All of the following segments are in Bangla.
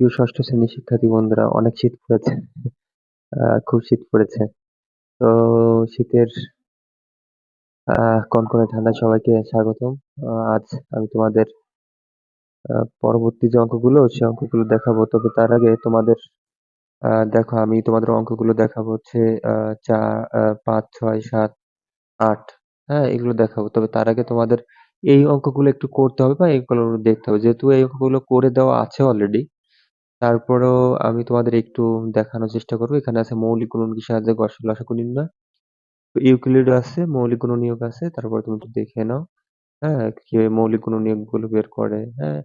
প্রিয় ষষ্ঠ শ্রেণির শিক্ষার্থী বন্ধুরা, অনেক শীত পড়েছে। খুব শীত পড়েছে। তো শীতের কনকনে ঠান্ডায় সবাইকে স্বাগতম। আজ আমি তোমাদের পরবর্তী যে অঙ্কগুলো, সে অঙ্কগুলো দেখাবো। তবে তার আগে তোমাদের দেখো, আমি তোমাদের অঙ্কগুলো দেখাবো হচ্ছে চার পাঁচ, ছয়, সাত, আট হ্যাঁ এগুলো দেখাবো। তবে তার আগে তোমাদের এই অঙ্কগুলো একটু করতে হবে বা এইগুলো দেখতে হবে। যেহেতু এই অঙ্কগুলো করে দেওয়া আছে অলরেডি তারপরেও আমি তোমাদের একটু দেখানোর চেষ্টা করব। এখানে আছে মৌলিক গুণনকে সাহায্যে গসা লসাগু নির্ণয় তো ইউক্লিড আছে, মৌলিক গুণনীয়ক আছে, তারপরে তুমি একটু দেখে নাও হ্যাঁ কীভাবে মৌলিক গুণনীয়কগুলো বের করে হ্যাঁ।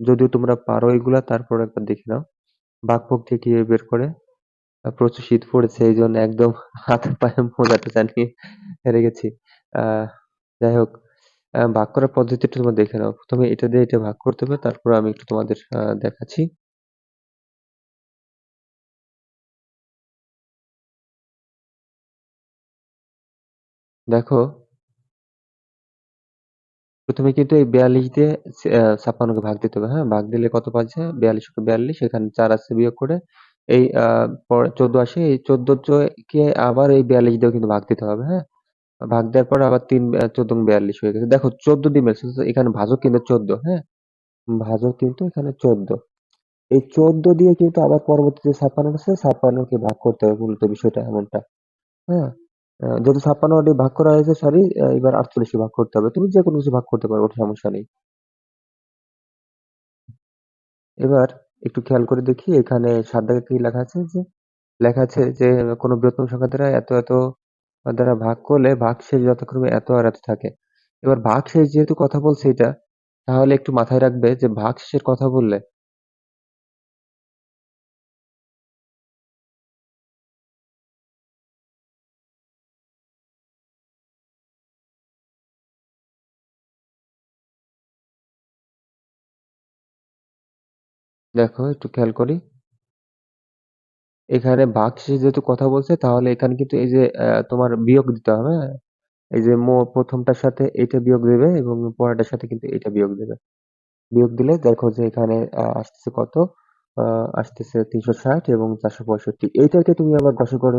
যদিও তোমরা পারো এগুলা, তারপর একবার দেখে নাও। বাকপক দিয়ে কীভাবে বের করে? প্রচুর শীত পড়েছে, এই জন্য একদম হাত পায়ে মোজাটা জানিয়ে হেরে গেছি যাই হোক ভাগ করার পদ্ধতিটা তোমরা দেখে নাও। প্রথমে এটা দিয়ে এটা ভাগ করতে হবে, তারপর আমি একটু তোমাদের দেখাচ্ছি। দেখো, প্রথমে কিন্তু এই বিয়াল্লিশ দিয়ে ছাপ্পান্নকে ভাগ দিতে হবে হ্যাঁ? ভাগ দিলে কত পাচ্ছে? বিয়াল্লিশ বিয়াল্লিশ, এখানে চার আছে বিয়োগ করে এই চোদ্দ আসে, এই চোদ্দ কে আবার এই বিয়াল্লিশ দিয়েও কিন্তু ভাগ দিতে হবে হ্যাঁ? ভাগ দেওয়ার পর আবার তিন চোদ্দ বিয়াল্লিশ হয়ে গেছে। দেখো, চোদ্দ দিয়ে মিলছে এখানে ভাজক কিন্তু চোদ্দ হ্যাঁ? ভাজক কিন্তু এখানে চোদ্দ। এই চোদ্দ দিয়ে কিন্তু আবার পরবর্তীতে ছাপ্পান্ন আছে ছাপ্পান্নকে ভাগ করতে হবে, মূলত বিষয়টা এমনটা হ্যাঁ? যেহেতু ছাপ্পান্ন ভাগ করা হয়েছে সরি এবার আটচল্লিশে ভাগ করতে হবে। তুমি যে কোনো কিছু ভাগ করতে পারো, ওটা সমস্যা নেই। এবার একটু খেয়াল করে দেখি, এখানে সাত দাগে কি লেখা আছে? যে, লেখা আছে যে, কোনো বৃহত্তম সংখ্যা দ্বারা এত এত দ্বারা ভাগ করলে ভাগ শেষ যথাক্রমে এত আর এত থাকে। এবার ভাগ শেষ যেহেতু কথা বলছে এটা, তাহলে একটু মাথায় রাখবে যে, ভাগশেষের কথা বললে দেখো একটু খেয়াল করি। এখানে ভাগশেষ যেহেতু কথা বলছে তাহলে এখানে কিন্তু এই যে তোমার বিয়োগ দিতে হবে হ্যাঁ? এই যে মো প্রথমটার সাথে এইটা বিয়োগ দেবে এবং পরেরটার সাথে কিন্তু এটা বিয়োগ দেবে। বিয়োগ দিলে দেখো যে এখানে আসতেছে কত? আসতেছে তিনশো ষাট এবং চারশো পঁয়ষট্টি। এইটাকে তুমি আবার গসাগু করে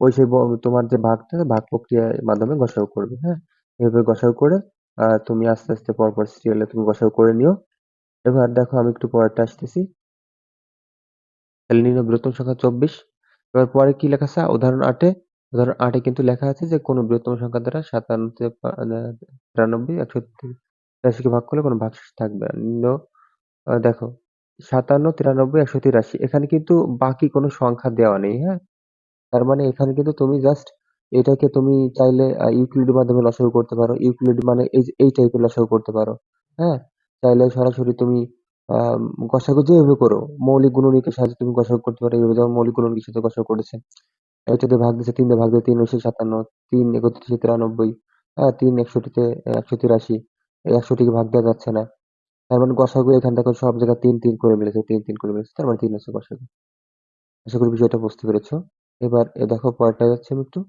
ওই সেই তোমার যে ভাগটা ভাগ প্রক্রিয়ার মাধ্যমে গসাগু করবে হ্যাঁ? এভাবে গসাগু করে আহ, তুমি আস্তে আস্তে পরপর সিরিয়ালে তুমি গসাগু করে নিও। এবার দেখো আমি একটু পরেরটা আসতেছি। নির্ণয় বৃহত্তম সংখ্যা চব্বিশ। এবার পরে কি লেখা আছে? উদাহরণ আটে উদাহরণ আটে কিন্তু লেখা আছে যে কোনো বৃহত্তম সংখ্যা দ্বারা সাতান্ন তিরানব্বই একশো তিরাশিকে ভাগ করলে কোনো ভাগশেষ থাকবে না। আহ, দেখো সাতান্ন তিরানব্বই একশো তিরাশি এখানে কিন্তু বাকি কোনো সংখ্যা দেওয়া নেই হ্যাঁ? তার মানে এখানে কিন্তু তুমি জাস্ট এটাকে তুমি চাইলে ইউক্লিডের মাধ্যমে লসাগু করতে পারো। ইউক্লিড মানে এই এই টাইপের লসাগু করতে পারো হ্যাঁ? চাইলে সরাসরি তুমি গসাগু যেভাবে করো, মৌলিক গুণনীয়কের সাহায্যে তুমি গসাগু করতে পারো। এইভাবে যেমন মৌলিক গুণনীয়কের সাথে গসাগু করেছে। এটা দিয়ে ভাগ দিচ্ছে তিন ভাগ দিয়ে তিন উনিশশো সাতান্ন, তিন একত্রিশে তিরানব্বই হ্যাঁ তিন একষট্টিতে একশো তিরাশি। একশোটিকে ভাগ দেওয়া যাচ্ছে না। তার মানে গসাগু এখান থেকে সব জায়গায় তিন তিন করে মিলেছে, তিন তিন করে মিলেছে। তার মানে তিন হচ্ছে গসাগু। আশা করি বিষয়টা বুঝতে পেরেছ। এবার দেখো পরেরটা যাচ্ছে আমি একটু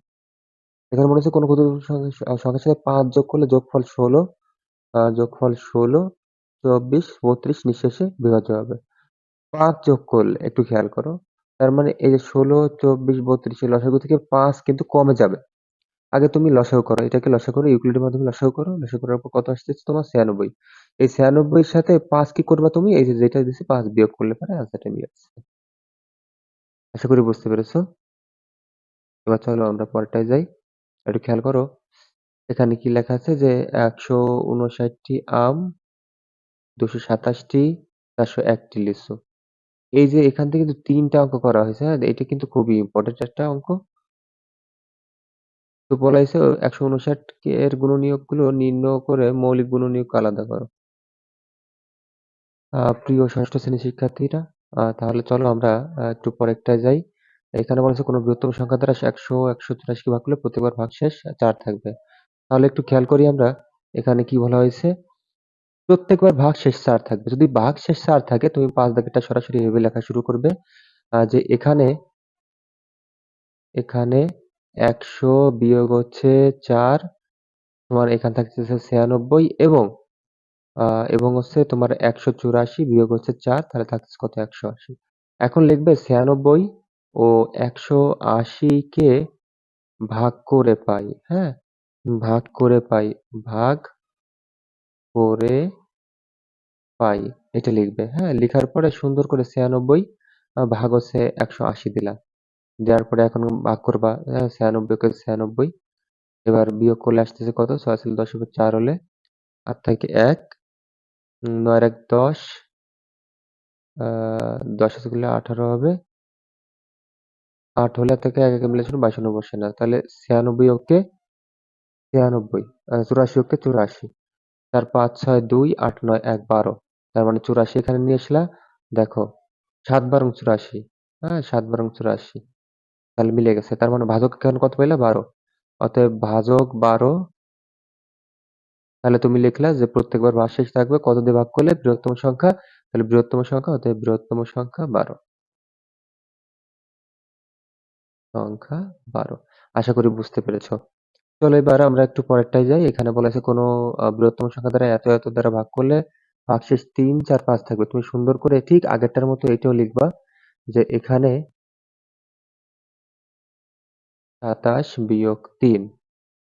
এখানে মনে হচ্ছে কোনো সংখ্যা- সংখ্যার সাথে পাঁচ যোগ করলে যোগফল ষোলো যোগফল ষোলো চব্বিশ, বত্রিশ নিঃশেষে বিভাজ্য হবে। পাঁচ যোগ করলে, একটু খেয়াল করো, তার মানে এই যে ষোলো, চব্বিশ, বত্রিশ এই লসাগু থেকে পাঁচ কিন্তু কমে যাবে। আগে তুমি লসাগু করো, এটাকে লসাগু করো, ইউক্লিডের মাধ্যমে লসাগু করো, লসাগু করার পর কত আসতেছে তোমার ছিয়ানব্বই। এই ছিয়ানব্বইয়ের সাথে পাঁচ কি করবা তুমি? এই যে যেটা দিচ্ছে পাঁচ বিয়োগ করলে পারে আনসারটা মিলে যাচ্ছে আশা করি বুঝতে পেরেছ? এবার চলো আমরা পরেরটায় যাই। একটু খেয়াল করো, এখানে কি লেখা আছে যে একশো উনষাটটি আম দুশো সাতাশটি, চারশো একটি লিচু এই যে এখান থেকে কিন্তু তিনটা অঙ্ক করা হয়েছে হ্যাঁ? এটা কিন্তু খুবই ইম্পর্টেন্ট একটা অঙ্ক। তো বলা হয়েছে একশো উনষাট এর গুণনীয়কগুলো নির্ণয় করে মৌলিক গুণনীয়ক আলাদা করো। প্রিয় ষষ্ঠ শ্রেণির শিক্ষার্থীরা তাহলে চলো আমরা একটু পরেরটায় যাই। এখানে বলা হয়েছে কোনো বৃহত্তম সংখ্যা দ্বারা একশো একশো তিরাশি ভাগ করলে প্রতিবার ভাগশেষ চার থাকবে। তাহলে একটু খেয়াল করি আমরা, এখানে কি বলা হয়েছে? প্রত্যেকবার ভাগ শেষ চার থাকবে। যদি ভাগ শেষ চার থাকে, তুমি পাঁচ দাগেরটা সরাসরি এভাবে লেখা শুরু করবে যে এখানে এখানে একশো বিয়োগ হচ্ছে চার, তোমার এখান থাকতেছে ছিয়ানব্বই এবং এবং হচ্ছে তোমার একশো চুরাশি বিয়োগ হচ্ছে চার, তাহলে থাকছে কত? একশো আশি। এখন লিখবে ছিয়ানব্বই ও একশো আশিকে ভাগ করে পাই হ্যাঁ? ভাগ করে পাই, ভাগ করে পাই। এটা লিখবে হ্যাঁ? লেখার পরে সুন্দর করে ছিয়ানব্বই ভাগ হচ্ছে একশো আশি দিলাম। দেওয়ার পরে এখন ভাগ করবা হ্যাঁ ছিয়ানব্বই কে ছিয়ানব্বই। এবার বিয়োগ করলে আসতেছে কত? ছয় ছিল দশ উপর চার হলে আট থেকে এক, নয় এক দশ দশ করলে আঠারো হবে। আট হলে থেকে এক, একে মিলে শুনে বাইশ বসে না। তাহলে ছিয়ানব্বই ওকে ছিয়ানব্বই চুরাশি ওকে চুরাশি। চার পাঁচ, ছয়, দুই, আট, নয়, এক, বারো। তার মানে চুরাশি এখানে নিয়ে আসলা, দেখো, সাত বারং চুরাশি। হ্যাঁ সাত বারং চুরাশি। তাহলে মিলে গেছে। তার মানে ভাজক এখানে কত পাইলা? বারো। অতএব ভাজক বারো। তাহলে তুমি লিখলা যে প্রত্যেকবার ভাগশেষ থাকবে কত দিয়ে ভাগ করলে? বৃহত্তম সংখ্যা। তাহলে বৃহত্তম সংখ্যা, অতএব বৃহত্তম সংখ্যা বারো। সংখ্যা বারো। আশা করি বুঝতে পেরেছ। চলো এবার আমরা একটু পরেরটায় যাই। এখানে বলেছে কোনো বৃহত্তম সংখ্যা দ্বারা এত এত দ্বারা ভাগ করলে ভাগশেষ তিন চার পাঁচ থাকবে। তুমি সুন্দর করে ঠিক আগেরটার মতো এটাও লিখবা যে এখানে সাতাশ বিয়োগ তিন।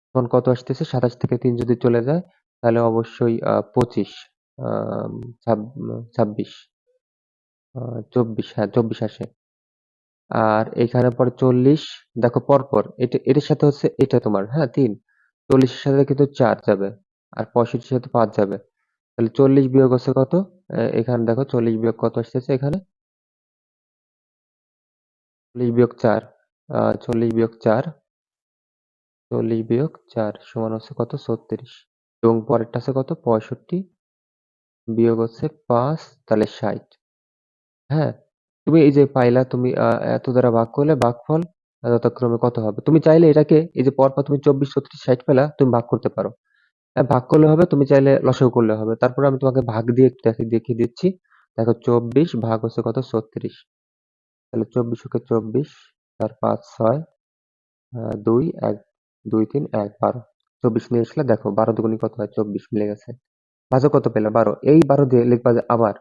তখন কত আসতেছে? সাতাশ থেকে তিন যদি চলে যায় তাহলে অবশ্যই আহ, পঁচিশ আহ, ছাব- ছাব্বিশ আহ, চব্বিশ হ্যাঁ চব্বিশ আসে। আর এখানে পরে চল্লিশ, দেখো পরপর, এটা, এটার সাথে হচ্ছে এটা তোমার হ্যাঁ তিন। চল্লিশের সাথে কিন্তু চার যাবে, আর পঁয়ষট্টির সাথে পাঁচ যাবে। তাহলে চল্লিশ বিয়োগ হচ্ছে কত? এখানে দেখো চল্লিশ বিয়োগ কত আসতেছে এখানে? চল্লিশ বিয়োগ চার চল্লিশ বিয়োগ চার, চল্লিশ বিয়োগ চার সমান হচ্ছে কত? ছত্রিশ। এবং পরেরটা আছে কত? পঁয়ষট্টি, বিয়োগ হচ্ছে পাঁচ, তাহলে ষাট। হ্যাঁ তুমি এই যে পাইলা তুমি এত দ্বারা ভাগ করলে ভাগফল যথাক্রমে কত হবে? তুমি চাইলে এটাকে এই যে পরপর তুমি চব্বিশ ছত্রিশ ষাট পেলা তুমি ভাগ করতে পারো। হ্যাঁ, ভাগ করলে হবে তুমি চাইলে লসাগু করলে হবে। তারপরে আমি তোমাকে ভাগ দিয়ে একটু দেখে দেখিয়ে দিচ্ছি। দেখো চব্বিশ ভাগ হচ্ছে কত? ছত্রিশ। তাহলে চব্বিশ ওকে চব্বিশ চার পাঁচ ছয় আহ, দুই এক দুই তিন এক বারো। চব্বিশ নিয়ে আসলে দেখো বারো দুগুনি কত হয়? চব্বিশ মিলে গেছে। ভাজক কত পেলে? বারো। এই বারো দিয়ে লিখবা যে আবার।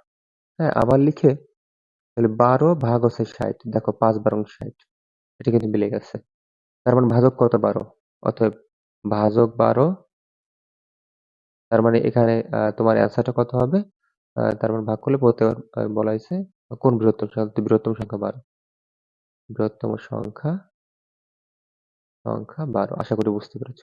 হ্যাঁ আবার লিখে তাহলে বারো ভাগ হচ্ছে ষাট। দেখো পাঁচ বারং ষাট। এটা কিন্তু মিলে গেছে। তার মানে ভাজক কত বারো? অতএব ভাজক বারো। তার মানে এখানে তোমার অ্যান্সারটা কত হবে? তার মানে ভাগ করলে বলতে বলা হয়েছে কোন বৃহত্তম সংখ্যা? বৃহত্তম সংখ্যা বারো। বৃহত্তম সংখ্যা সংখ্যা বারো। আশা করি বুঝতে পেরেছ।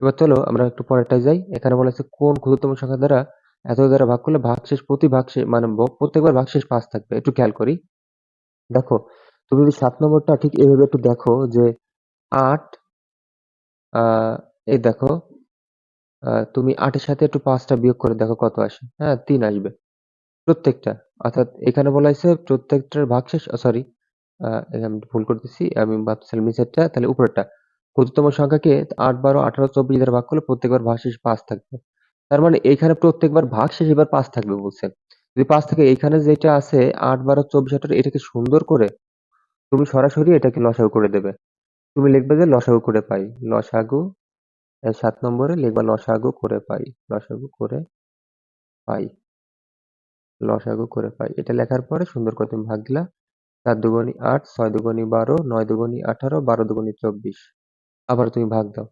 এবার চলো আমরা একটু পরেরটায় যাই। এখানে বলা হয়েছে কোন ক্ষুদ্রতম সংখ্যা দ্বারা এত দ্বারা ভাগ করলে ভাগশেষ প্রতি ভাগশেষ মানে প্রত্যেকবার ভাগশেষ পাঁচ থাকবে। একটু খেয়াল করি। দেখো, তুমি যদি সাত নম্বরটা ঠিক এভাবে একটু দেখো যে আট এই দেখো তুমি আটের সাথে একটু পাঁচটা বিয়োগ করে দেখো কত আসে। হ্যাঁ তিন আসবে। প্রত্যেকটা, অর্থাৎ এখানে বলা হয়েছে প্রত্যেকটার ভাগশেষ সরি আমি ভুল করতেছি, আমি ভাবছিলাম নিচেরটা, তাহলে উপরেরটা। ক্ষুদ্রতম সংখ্যাকে আট বারো আঠারো চব্বিশ দ্বারা ভাগ করলে প্রত্যেকবার ভাগশেষ পাঁচ থাকবে। তার মানে এইখানে প্রত্যেকবার ভাগশেষ এবার পাঁচ থাকবে বলছে যদি পাঁচ থাকে এইখানে যেটা আছে, আট, বারো, চব্বিশ, আঠারো, এটাকে সুন্দর করে তুমি সরাসরি এটাকে লসাগু করে দেবে। তুমি লিখবে যে লসাগু করে পাই। লসাগু সাত নম্বরে লিখবা লসাগু করে পাই। লসাগু করে পাই। লসাগু করে পাই। এটা লেখার পরে সুন্দর করে তুমি ভাগ দিলা। চার দুগুণী আট, ছয় দুগুণী বারো, নয় দুগুণী আঠারো, বারো দুগুণী চব্বিশ। আবার তুমি ভাগ দাও।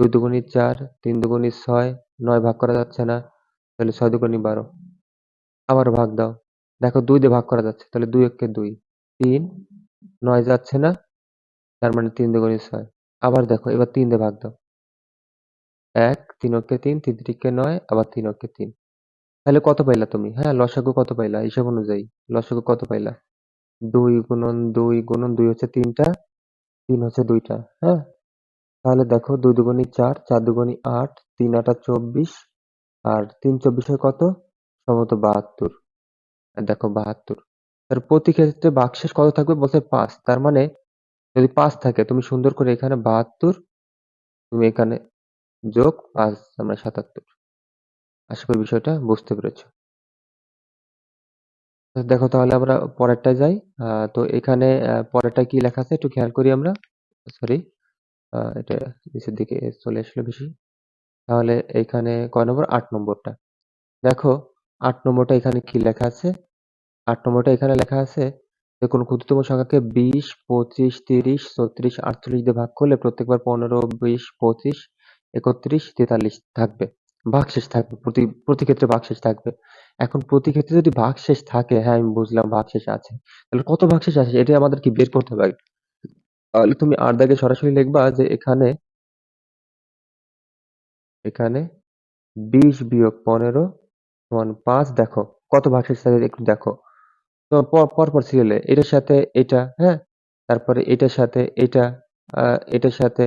দুই দুগুণী চার, তিন দুগুণী ছয়, নয় ভাগ করা যাচ্ছে না, তাহলে ছয় দুগুণী বারো। আবার ভাগ দাও। দেখো দুই দিয়ে ভাগ করা যাচ্ছে, তাহলে দুই একে দুই। তিন, নয় যাচ্ছে না, তার মানে তিন দুগুণী ছয়। আবার দেখো, এবার তিন দিয়ে ভাগ দাও। এক, তিন অক্ষে তিন তিন তিরিকে নয়, আবার তিন অক্ষে তিন। তাহলে কত পাইলা তুমি? হ্যাঁ লসাগু কত পাইলা? হিসাব অনুযায়ী, লসাগু কত পাইলা? দুই গুণন দুই গুণন দুই হচ্ছে তিনটা, তিন হচ্ছে দুইটা হ্যাঁ? তাহলে দেখো দুই দুগুণী চার চার দুগুণী আট, তিন আটা চব্বিশ, আর তিন চব্বিশে কত? সম্ভবত বাহাত্তর। দেখো বাহাত্তর। তার প্রতি ক্ষেত্রে বাক্সেস কত থাকবে? বলছে পাঁচ। তার মানে যদি পাঁচ থাকে, তুমি সুন্দর করে এখানে বাহাত্তর, তুমি এখানে যোগ পাঁচ, আমরা সাতাত্তর। আশা করি বিষয়টা বুঝতে পেরেছ। দেখো তাহলে আমরা পরেরটায় যাই। তো এখানে পরেরটা কি লেখা আছে? একটু খেয়াল করি আমরা। সরি এটা নিচের দিকে চলে আসলো বেশি তাহলে এখানে কয় নম্বর আট নম্বরটা দেখো ৮ নম্বরটা এখানে কি লেখা আছে? ৮ নম্বরটা এখানে লেখা আছে যে কোন ক্ষুদ্রতম সংখ্যাকে ২০, ২৫, ৩০, ৩৬, ৪৮ দিয়ে ভাগ করলে প্রত্যেকবার ১৫, ২০, ২৫, ৩১, ৪৩ থাকবে। ভাগশেষ থাকবে। প্রতি প্রতি ক্ষেত্রে ভাগশেষ থাকবে। এখন প্রতি ক্ষেত্রে যদি ভাগশেষ থাকে, হ্যাঁ আমি বুঝলাম ভাগশেষ আছে। তাহলে কত ভাগশেষ আছে এটা আমাদের কি বের করতে হবে। তাহলে তুমি ৮ দাগে সরাসরি লিখবা যে এখানে এখানে ২০ বিয়োগ ১৫ সমান ৫ দেখো কত ভাগশেষ থাকে একটু দেখো। তো পর পরপর সিরিয়ালে এটার সাথে এটা, হ্যাঁ? তারপরে এটার সাথে এটা, এটার সাথে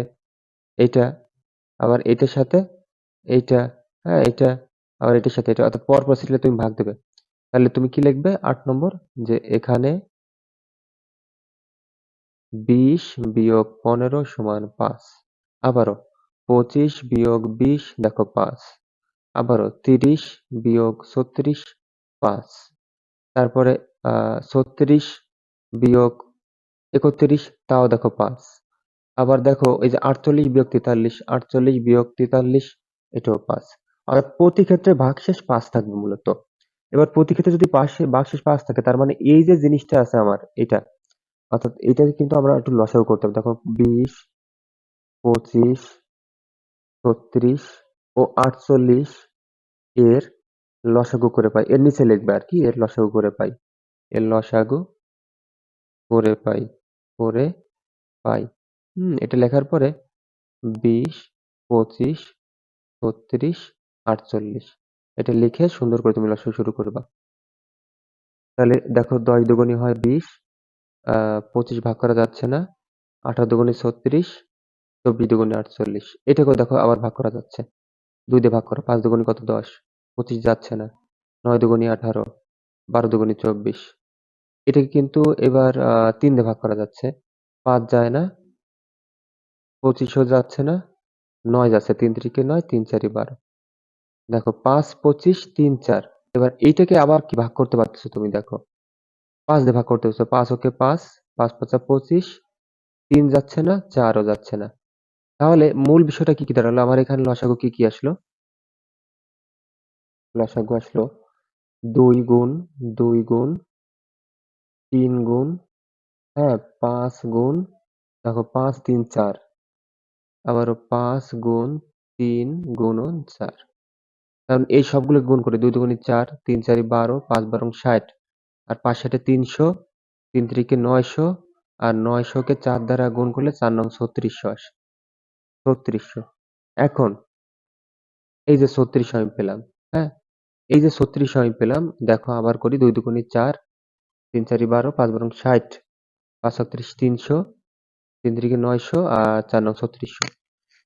এটা আবার এটার সাথে এইটা, হ্যাঁ? এটা আবার এটার সাথে এটা। অর্থাৎ পরপর সিরিয়ালে তুমি ভাগ দেবে। তাহলে তুমি কি লিখবে আট নম্বর যে এখানে ২০ বিয়োগ ১৫ সমান পাঁচ, আবারও ২৫ বিয়োগ ২০ দেখো পাঁচ, আবারও ৩০ বিয়োগ ৩৬ ৫। তারপরে ৩৬ বিয়োগ ৩১ তাও দেখো পাঁচ আবার দেখো এই যে ৪৮ বিয়োগ ৪৩, ৪৮ বিয়োগ ৪৩ এটাও পাঁচ অর্থাৎ প্রতি ক্ষেত্রে ভাগশেষ ৫ থাকবে মূলত। এবার প্রতি ক্ষেত্রে যদি পাশে ভাগশেষ ৫ থাকে তার মানে এই যে জিনিসটা আছে আমার এটা, অর্থাৎ এটাকে কিন্তু আমরা একটু লসাগু করতে হবে। দেখো ২০, ২৫, ৩৬ ও ৪৮ এর লসাগু করে পাই। এর নিচে লিখবে আর কি এর লসাগু করে পাই। এর লসাগু করে পাই, করে পাই। হুম? এটা লেখার পরে ২০, ২৫, ৩৬, ৪৮ এটা লিখে সুন্দর করে তুমি লসাগু শুরু করবা। তাহলে দেখো ১০ দুগুণী হয় ২০, ২৫ ভাগ করা যাচ্ছে না। ৮ দুগুণী ৩৬, ২৪ দুগুণী ৪৮ এটাকেও দেখো আবার ভাগ করা যাচ্ছে। ২ দিয়ে ভাগ করো। ৫ দুগুণী কত? ১০, ২৫ যাচ্ছে না। ৯ দুগুণী ১৮, ১২ দুগুণী ২৪ এটাকে কিন্তু এবার ৩ দিয়ে ভাগ করা যাচ্ছে। ৫ যায় না। ২৫ ও যাচ্ছে না। ৯ যাচ্ছে। ৩ তিরিকে ৯, ৩ চারি ১২ দেখো ৫, ২৫, ৩, ৪ এবার এইটাকে আবার কি ভাগ করতে পারতেছো তুমি দেখো। ৫ দিয়ে ভাগ করতে পারছ। ৫ ওকে ৫, ৫ ৫ ২৫, ৩ যাচ্ছে না, ৪ ও যাচ্ছে না। তাহলে মূল বিষয়টা কি, কি দাঁড়াল? আমার এখানে লসাগু কি, কি আসলো? লসাগু আসলো দুই গুণ দুই গুণ তিন গুণ হ্যাঁ পাঁচ গুণ দেখো ৫ ৩ ৪ আবারও পাঁচ গুণ ৩ গুণন চার কারণ এই সবগুলো গুণ করে ২ দুগুণে ৪ ৩ চারি ১২ ৫ বারং ৬০ আর ৫ ষাটে ৩০০ ৩ তিরিকে ৯০০ আর ৯০০ কে ৪ দ্বারা গুণ করলে চার নং ৩৬০০ আসে। ৩৬০০ এখন, এই যে ৩৬০০ আমি পেলাম হ্যাঁ? এই যে ৩৬০০ আমি পেলাম, দেখো আবার করি ২ দুগুণে ৪ ৩ চারি ১২ ৫ বারং ৬০ ৫ ছত্রিশ ৩০০ ৩ তিরিকে ৯০০ আর চার নং ৩৬০০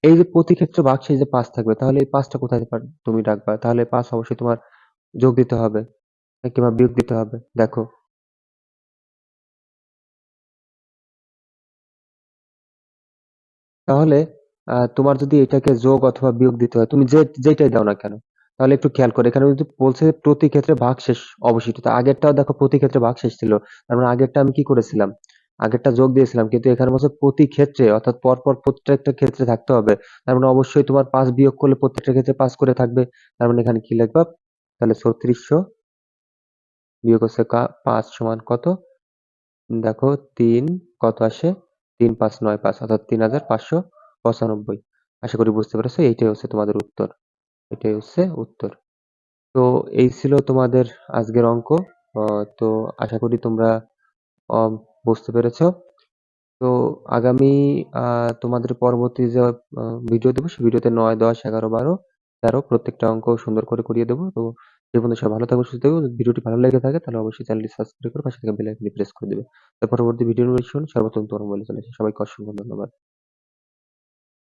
এই যে প্রতি ক্ষেত্রে ভাগশেষ যে পাঁচ থাকবে, তাহলে এই পাঁচটা কোথায় তুমি রাখবা? তাহলে পাঁচ অবশ্যই তোমার যোগ দিতে হবে। কিংবা বিয়োগ দিতে হবে। দেখো। তাহলে তোমার যদি এটাকে যোগ অথবা বিয়োগ দিতে হয়, তুমি যে যেটাই দাও না কেন, তাহলে একটু খেয়াল করো। এখানে যদি বলছে প্রতি ক্ষেত্রে ভাগশেষ অবশিষ্ট, তো আগেরটাও দেখো প্রতি ক্ষেত্রে ভাগশেষ ছিল। তার মানে আগেরটা আমি কি করেছিলাম? আগেরটা যোগ দিয়েছিলাম, কিন্তু এখানে বলছে প্রতি ক্ষেত্রে, অর্থাৎ পরপর প্রত্যেকটা ক্ষেত্রে থাকতে হবে। তার মানে অবশ্যই তোমার পাঁচ বিয়োগ করলে প্রত্যেকটা ক্ষেত্রে পাঁচ করে থাকবে। তার মানে এখানে কি লিখবা? তাহলে ছত্রিশশো বিয়োগ হচ্ছে পাঁচ সমান কত? দেখো, তিন, কত আসে? তিন, পাঁচ, নয়, পাঁচ, অর্থাৎ তিন হাজার পাঁচশো পঁচানব্বই। আশা করি বুঝতে পেরেছ, এইটাই হচ্ছে তোমাদের উত্তর। এটাই হচ্ছে উত্তর। তো এই ছিল তোমাদের আজকের অঙ্ক। তো আশা করি তোমরা বুঝতে পেরেছ। তো আগামী তোমাদের পরবর্তী যে ভিডিও দেবো সেই ভিডিওতে নয়, দশ, এগারো, বারো, তেরো প্রত্যেকটা অঙ্ক সুন্দর করে করিয়ে দেবো। তো যে বন্ধু সবাই ভালো থাকবে সুস্থ থাকবে যদি ভিডিওটি ভালো লেগে থাকে, তাহলে অবশ্যই চ্যানেলটি সাবস্ক্রাইব করে পাশে থেকে বেল আইকনটি প্রেস করে দেবে তো পরবর্তী ভিডিও নোটিফিকেশন সর্বপ্রথম তোমার মোবাইলে চলে আসে। সবাইকে অসংখ্য ধন্যবাদ।